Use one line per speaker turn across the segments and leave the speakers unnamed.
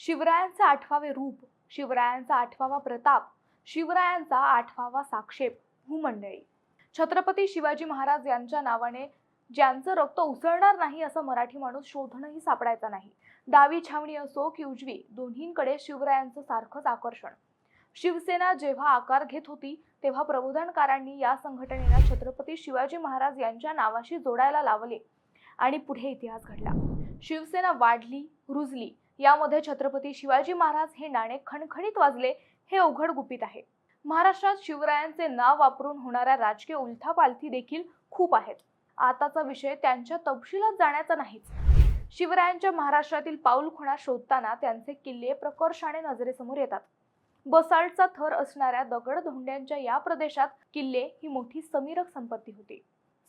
शिवरायांचा आठवावे रूप शिवरायांचा आठवावा प्रताप शिवरायांचा आठवावा साक्षेप भूमंडळी छत्रपती शिवाजी महाराज यांच्या नावाने ज्यांचं रक्त उसळणार नाही असं मराठी माणूस शोधणंही सापडायचा नाही. डावी छावणी असो की उजवी दोन्हींकडे शिवरायांचं सारखंच आकर्षण. शिवसेना जेव्हा आकार घेत होती तेव्हा प्रबोधनकारांनी या संघटनेला छत्रपती शिवाजी महाराज यांच्या नावाशी जोडायला लावले आणि पुढे इतिहास घडला. शिवसेना वाढली रुजली यामध्ये छत्रपती शिवाजी महाराज हे नाणे खणखणीत वाजले हे अवघड गुपित आहे. महाराष्ट्रात शिवरायांचे नाव वापरून होणाऱ्या राजकीय उलथापालथी देखील खूप आहेत. आताचा विषय त्यांच्या तपशिलात जाण्याचा नाहीच. शिवरायांच्या महाराष्ट्रातील पाऊलखुणा शोधताना त्यांचे किल्ले प्रकर्षाने नजरेसमोर येतात. बसाल्टचा थर असणाऱ्या दगडधोंड्यांच्या या प्रदेशात किल्ले ही मोठी समीरक संपत्ती होती.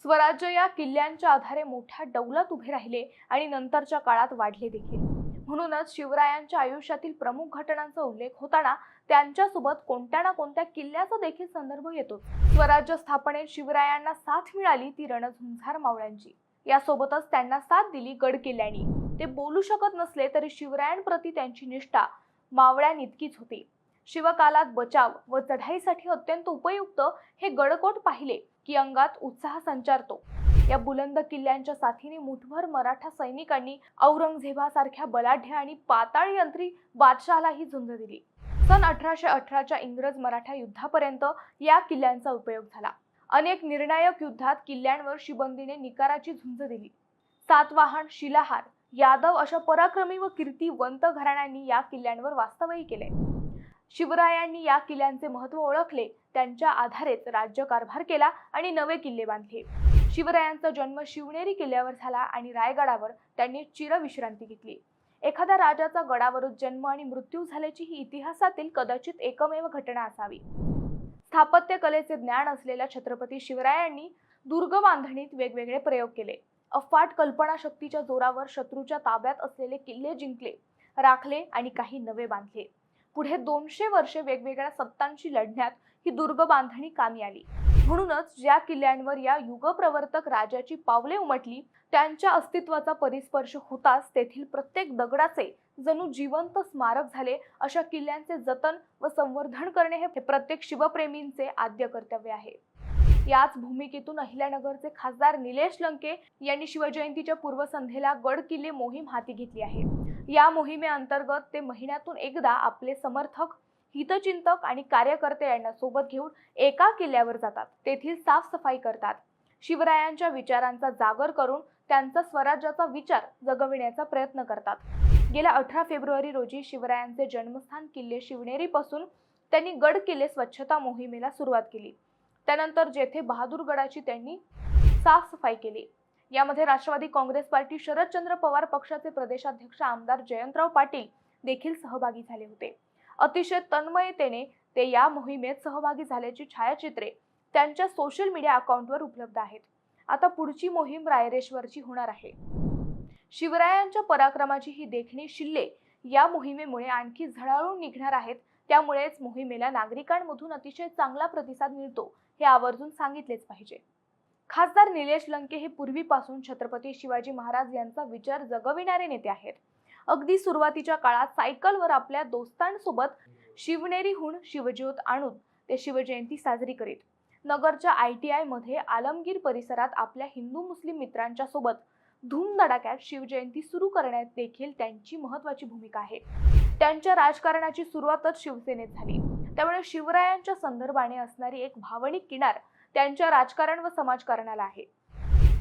स्वराज्य या किल्ल्यांच्या आधारे मोठ्या डौलात उभे राहिले आणि नंतरच्या काळात वाढले देखील. म्हणूनच शिवरायांच्या आयुष्यातील प्रमुख घटनांचा उल्लेख होताना त्यांच्यासोबत कोणत्या ना कोणत्या किल्ल्याचा देखील संदर्भ येतो. स्वराज्य स्थापनेत शिवरायांना साथ मिळाली ती रणझुंजार मावळ्यांची. यासोबतच त्यांना साथ दिली गड किल्ल्यांनी ते बोलू शकत नसले तरी शिवरायांप्रती त्यांची निष्ठा मावळ्यांइतकीच होती. शिवकालात बचाव व चढाईसाठी अत्यंत उपयुक्त हे गडकोट पाहिले की अंगात उत्साह संचारतो. या बुलंद किल्ल्यांच्या साथीने मुठभर मराठा सैनिकांनी औरंगझेबासारख्या बलाढ्य आणि पाताळ यंत्री बादशहालाही झुंज दिली. सन अठराशे अठराच्या इंग्रज मराठा युद्धापर्यंत या किल्ल्यांचा उपयोग झाला. अनेक निर्णायक युद्धात किल्ल्यांवर शिबंदीने निकाराची झुंज दिली. सातवाहन शिलाहार यादव अशा पराक्रमी व कीर्तिवंत घराण्यांनी या किल्ल्यांवर वास्तवही केले. शिवरायांनी या किल्ल्यांचे महत्त्व ओळखले त्यांच्या आधारेच राज्यकारभार केला आणि नवे किल्ले बांधले. शिवरायांचा जन्म शिवनेरी किल्ल्यावर झाला आणि रायगडावर त्यांनी चिरविश्रांती घेतली. एखाद्या राजाचा गडावरच जन्म आणि मृत्यू झाल्याची ही इतिहासातील कदाचित एकमेव घटना असावी. स्थापत्य कलेचे ज्ञान असलेल्या छत्रपती शिवरायांनी दुर्ग बांधणीत वेगवेगळे प्रयोग केले. अफाट कल्पनाशक्तीच्या जोरावर शत्रूच्या ताब्यात असलेले किल्ले जिंकले राखले आणि काही नवे बांधले. पुढे दोनशे वर्षे वेगवेगळ्या सत्तांशी लढण्यात ही दुर्ग बांधणी कामी आली. म्हणूनच ज्या किल्ल्यांवर या युगप्रवर्तक राजाची पावले उमटली त्यांच्या अस्तित्वाचा परिस्पर्श होताच तेथील प्रत्येक दगडाचे जणू जिवंत स्मारक झाले. अशा किल्ल्यांचे जतन व संवर्धन करणे हे प्रत्येक शिवप्रेमींचे आद्य कर्तव्य आहे. याच भूमिकेतून अहिल्यानगरचे खासदार निलेश लंके यांनी शिवजयंतीच्या पूर्वसंध्येला गड किल्ले मोहीम हाती घेतली आहे. या मोहिमेअंतर्गत ते महिन्यातून एकदा आपले समर्थक हितचिंतक आणि कार्यकर्ते यांना सोबत घेऊन एका किल्ल्यावर जातात. तेथील साफसफाई करतात. शिवरायांच्या विचारांचा जागर करून त्यांचा स्वराज्याचा विचार जगविण्याचा प्रयत्न करतात. गेल्या अठरा फेब्रुवारी रोजी शिवरायांचे जन्मस्थान किल्ले शिवनेरीपासून त्यांनी गड किल्ले स्वच्छता मोहिमेला सुरुवात केली. त्यानंतर जेथे बहादूरगडाची त्यांनी साफसफाई केली. यामध्ये राष्ट्रवादी काँग्रेस पार्टी शरदचंद्र पवार पक्षाचे प्रदेशाध्यक्ष आमदार जयंतराव पाटील देखील सहभागी झाले होते. अतिशय तन्मयतेने ते या मोहिमेत सहभागी झाल्याची छायाचित्रे त्यांच्या सोशल मीडिया अकाउंटवर उपलब्ध आहेत. आता पुढची मोहीम रायरेश्वरची होणार आहे. शिवरायांच्या पराक्रमाची ही देखणी शिल्ले या मोहिमेमुळे आणखी झळाळून निघणार आहेत. त्यामुळेच मोहिमेला नागरिकांमधून अतिशय चांगला प्रतिसाद मिळतो हे आवर्जून सांगितलेच पाहिजे. खासदार निलेश लंके हे पूर्वीपासून छत्रपती शिवाजी महाराज यांचा विचार जगविणारे नेते आहेत. अगदी सुरुवातीच्या काळात सायकलवर आपल्या दोस्तांसोबत शिवनेरीहून शिवज्योत आणून ते शिवजयंती साजरी करीत. नगरच्या आय टी आयमध्ये आलमगीर परिसरात आपल्या हिंदू मुस्लिम मित्रांच्या सोबत धूमधडाक्यात शिवजयंती सुरू करण्यात देखील त्यांची महत्वाची भूमिका आहे. त्यांच्या राजकारणाची सुरुवातच शिवसेनेत झाली. त्यामुळे शिवरायांच्या संदर्भाने असणारी एक भावनिक किनार त्यांच्या राजकारण व समाजकारणाला आहे.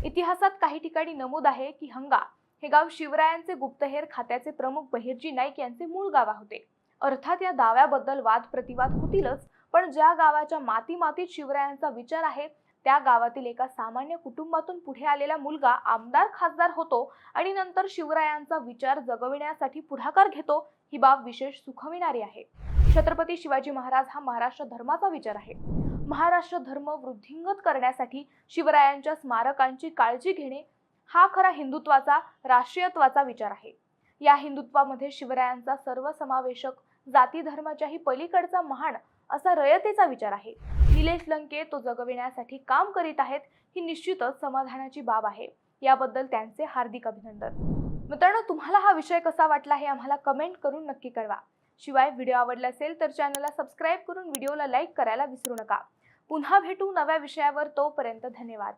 इतिहासात काही ठिकाणी नमूद आहे की हंगा हे गाव शिवरायांचे गुप्तहेर खात्याचे प्रमुख बहिर्जी नाईक यांचे मूळ गाव होते. अर्थात या दाव्याबद्दल वाद प्रतिवाद होतीलच पण ज्या गावाच्या माती मातीत शिवरायांचा विचार आहे त्या गावातील एका सामान्य कुटुंबातून पुढे आलेला मुलगा आमदार खासदार होतो आणि नंतर शिवरायांचा विचार जगविण्यासाठी पुढाकार घेतो ही बाब विशेष सुखविणारी आहे. छत्रपती शिवाजी महाराज हा महाराष्ट्र धर्माचा विचार आहे. महाराष्ट्र धर्म वृद्धिंगत करण्यासाठी शिवरायांच्या स्मारकांची काळजी घेणे हा खरा हिंदुत्वाचा राष्ट्रीयत्वाचा विचार आहे. या हिंदुत्वामध्ये शिवरायांचा सर्वसमावेशक जाती धर्माच्याही पलीकडचा महान असा रयतेचा विचार आहे. निलेश लंके तो जगविण्यासाठी काम करीत आहेत ही निश्चितच समाधानाची बाब आहे. याबद्दल त्यांचे हार्दिक अभिनंदन. मित्रांनो तुम्हाला हा विषय कसा वाटला हे आम्हाला कमेंट करून नक्की कळवा. शिवाय व्हिडिओ आवडला असेल तर चॅनलला सबस्क्राईब करून व्हिडिओला लाईक करायला विसरू नका. पुन्हा भेटू नव्या विषयावर तोपर्यंत धन्यवाद.